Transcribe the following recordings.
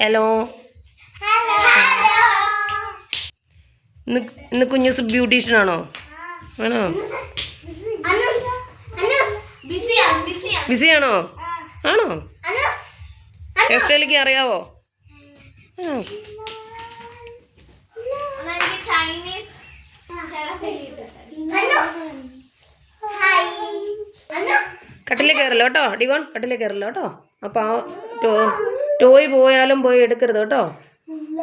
Hello ഇന്ന് കുഞ്ഞൂസ് beautician ആണോ? ആണോ? ബിസി ആണോ? ആണോ? ഹെയർ സ്റ്റൈലിക്ക് അറിയാവോ? കട്ടിലേക്ക് കയറല്ലോ കേട്ടോ? ഡിവോൺ കട്ടിലേക്ക് കയറല്ലോ കേട്ടോ? അപ്പോൾ ആ ടോയ് പോയാലും പോയി എടുക്കരുത് കേട്ടോ.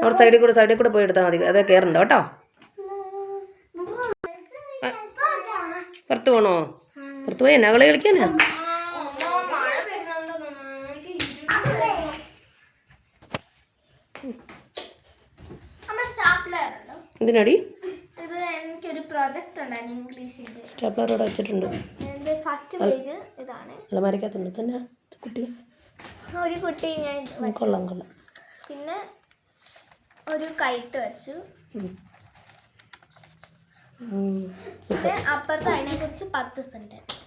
അവിടെ സൈഡിൽ കൂടെ സൈഡിൽ കൂടെ പോയി എടുത്താൽ മതി. അതേ കയറണ്ട കേട്ടോ. പുറത്ത് പോണോ? പുറത്ത് പോയി എന്നാ കളി കളിക്കാനാ എന്തിനാടി? ഇത് എനിക്കൊരു പ്രൊജക്റ്റ് ഉണ്ടായിരുന്നു ഇംഗ്ലീഷിന്റെ സ്റ്റാപ്ലർ അവിടെ വെച്ചിട്ടുണ്ട്. ഫസ്റ്റ് പേജ് ഇതാണ്. അലമാരക്കകത്തുണ്ട് തന്നെ കുട്ടി ഒരു കുട്ടി ഞാൻ കൊള്ളാം കൊള്ളാം. പിന്നെ ഒരു കൈറ്റ് വെച്ചു. സൂപ്പർ പിന്നെ അപ്പുറത്ത് അതിനെ കുറിച്ച് പത്ത് സെന്റൻസ്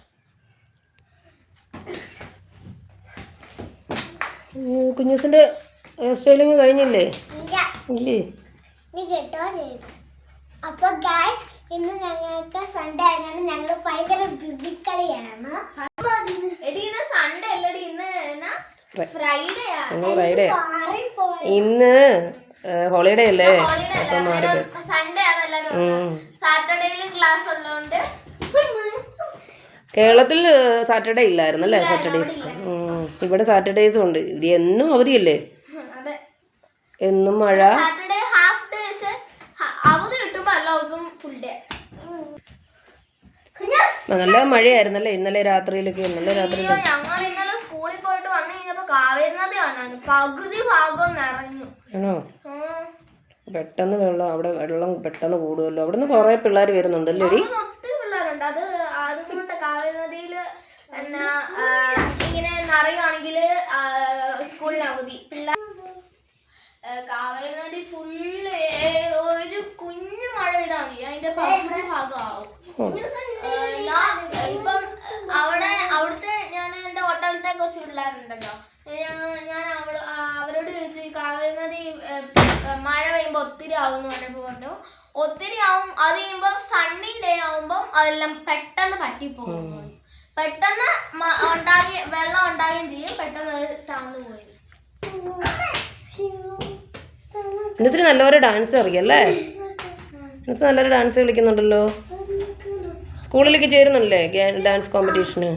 കുഞ്ഞുസിന്റെ കുഞ്ഞൂസിന്റെ സ്റ്റൈലിങ് കഴിഞ്ഞില്ലേ? ഇല്ലേ. നീ കേട്ടോ ചെയ്തു അപ്പൊ ഗായ്സ് ഇന്ന് ഞങ്ങൾക്ക് സൺഡേ ആയതുകൊണ്ട് ഞങ്ങൾ ഭയങ്കര ബിസി കളിയാണ് എടി ഇന്ന് സൺഡേ അല്ലടി ഇന്ന് Fri- ഫ്രൈഡേ ഇന്ന് ഹോളിഡേ അല്ലേ? അപ്പം മാറി കേരളത്തിൽ സാറ്റർഡേ ഇല്ലായിരുന്നു അല്ലേ? സാറ്റർഡേസ് ഇവിടെ സാറ്റർഡേസും ഉണ്ട്. ഇത് എന്നും അവധിയല്ലേ? എന്നും മഴ. നല്ല മഴയായിരുന്നല്ലേ? ഇന്നലെ രാത്രിയിലൊക്കെ ഇന്നലെ രാത്രി ഞങ്ങൾ ഇന്നലെ സ്കൂളിൽ പോയിട്ട് വന്നു കഴിഞ്ഞപ്പോ പകുതി ഭാഗം നിറഞ്ഞു. ആണോ. പെട്ടെന്ന് വെള്ളം അവിടെ വെള്ളം പെട്ടെന്ന് കൂടുമല്ലോ. അവിടെ നിന്ന് കൊറേ പിള്ളേർ വരുന്നുണ്ടല്ലോ ഒത്തിരി പിള്ളേരുണ്ട്. അത് അതുകൊണ്ട് കാവേരി നദിയിൽ എന്നാ ഇങ്ങനെ നിറയുകയാണെങ്കിൽ സ്കൂളിൽ അവധി. പിള്ളേർ കാവേരി നദി ഫുള്ള് ഒരു കുഞ്ഞു മഴ പെയ്താൽ മതി. അതിന്റെ പകുതി ഭാഗമാവും. ഇപ്പം അവിടെ അവിടുത്തെ ഞാൻ എന്റെ ഹോട്ടലിലത്തെ കുറച്ച് പിള്ളേരുണ്ടല്ലോ ഞാൻ ഞാൻ അവൾ ആ, അവരോട് ചോദിച്ചു ഈ കാവേരി നദി ഏ, ഏ, മഴ പെയ്യുമ്പോൾ ഒത്തിരി ആവും എന്ന് പറഞ്ഞപ്പോൾ പറഞ്ഞു. ഒത്തിരി ആവും അത് കഴിയുമ്പോൾ സണ്ണി ഡേ ആവുമ്പം അതെല്ലാം പെട്ടെന്ന് പറ്റിപ്പോകും പോകും പെട്ടെന്ന് മ- ഉണ്ടാകി വെള്ളം ഉണ്ടാകുകയും ചെയ്യും പെട്ടെന്ന് അത് താന്നു പോയി ഇന്നിച്ചിരി നല്ലൊരു ഡാൻസ് അറിയല്ലേ ഇന്നിച്ച് നല്ലൊരു ഡാൻസ് കളിക്കുന്നുണ്ടല്ലോ. സ്കൂളിലേക്ക് ചേരുന്നില്ലേ ഡാൻസ് കോമ്പറ്റീഷന്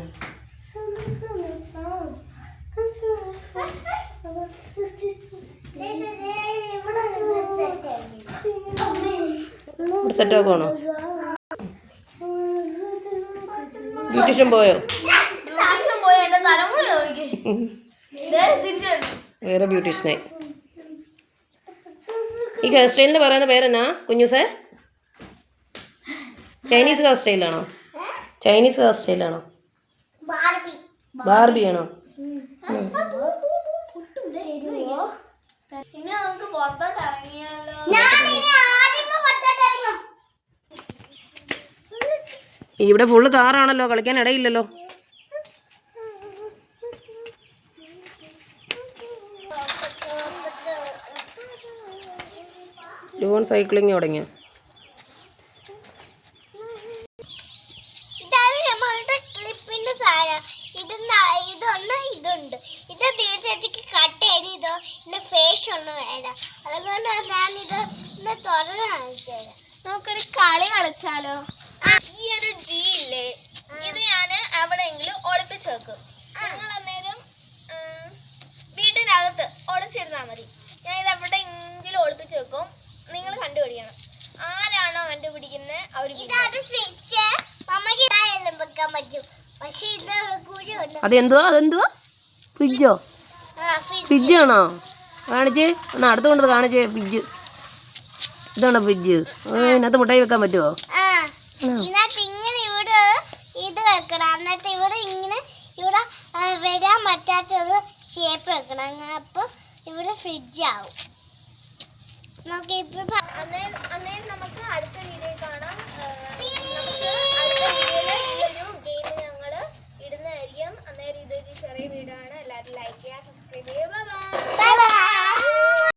ബ്യൂട്ടീഷ്യൻ പോയോ ബ്യൂട്ടീഷ്യൻ പോയി? വേറെ ബ്യൂട്ടീഷ്യനായി. ഈ ഹെയർ സ്റ്റൈലിന് പറയുന്ന പേരെന്നാ കുഞ്ഞുസേ ചൈനീസ് ഹെയർ സ്റ്റൈലാണോ ചൈനീസ് ഹെയർ സ്റ്റൈലാണോ ബാർബി. ആണോ ഇനി നമുക്ക് പുറത്തോട്ട് ഇറങ്ങിയാലോ? ഇവിടെ ഫുള്ള് കാറാണല്ലോ കളിക്കാൻ ഇടയില്ലല്ലോ. ലോൺ സൈക്ലിങ് തുടങ്ങിയോ ഇതാണ് നമ്മളുടെ ക്ലിപ്പിന്റെ സാധനം ഇത് ന- ഇതൊന്ന് ഇതുണ്ട് ഇത് തീർച്ചയായിട്ടും കട്ട് ചെയ്ത് ഇതോ ഇതിന്റെ ഫേസ് ഒന്നും വേണ്ട അതുകൊണ്ട് ഞാൻ ഇത് ഇന്ന് തുറന്ന് കാണിച്ചു തരാം നമുക്കൊരു കളി കളിച്ചാലോ? ഈ ഒരു ജി ഇല്ലേ ഇത് ഞാൻ എവിടെയെങ്കിലും ഒളിപ്പിച്ച് വെക്കും. നിങ്ങൾ അന്നേരം ഒളിച്ചിരുന്നാൽ മതി. ഞാൻ ഇത് എവിടെയെങ്കിലും ഒളിപ്പിച്ച് വെക്കും. നിങ്ങൾ കണ്ടുപിടിക്കണം. ആരാണോ കണ്ടുപിടിക്കുന്നത് അവർ അതെന്തുവാ? അതെന്തുവാ? ഫ്രിഡ്ജോ? ഫ്രിഡ്ജാണോ കാണിച്ച്. ഒന്ന് അടുത്ത് കൊണ്ടത് കാണിച്ചേ ഫ്രിഡ്ജ്. ഇതാണോ ഫ്രിഡ്ജ് ഇതിനകത്ത് മുട്ടായി വെക്കാൻ പറ്റുമോ ഇത് വെക്കണം. ഇങ്ങനെ ഷേപ്പ് വെക്കണം. അപ്പോൾ ഫ്രിഡ്ജ് ആവും. നമുക്ക് നമുക്ക് അടുത്ത വീഡിയോ കാണാം.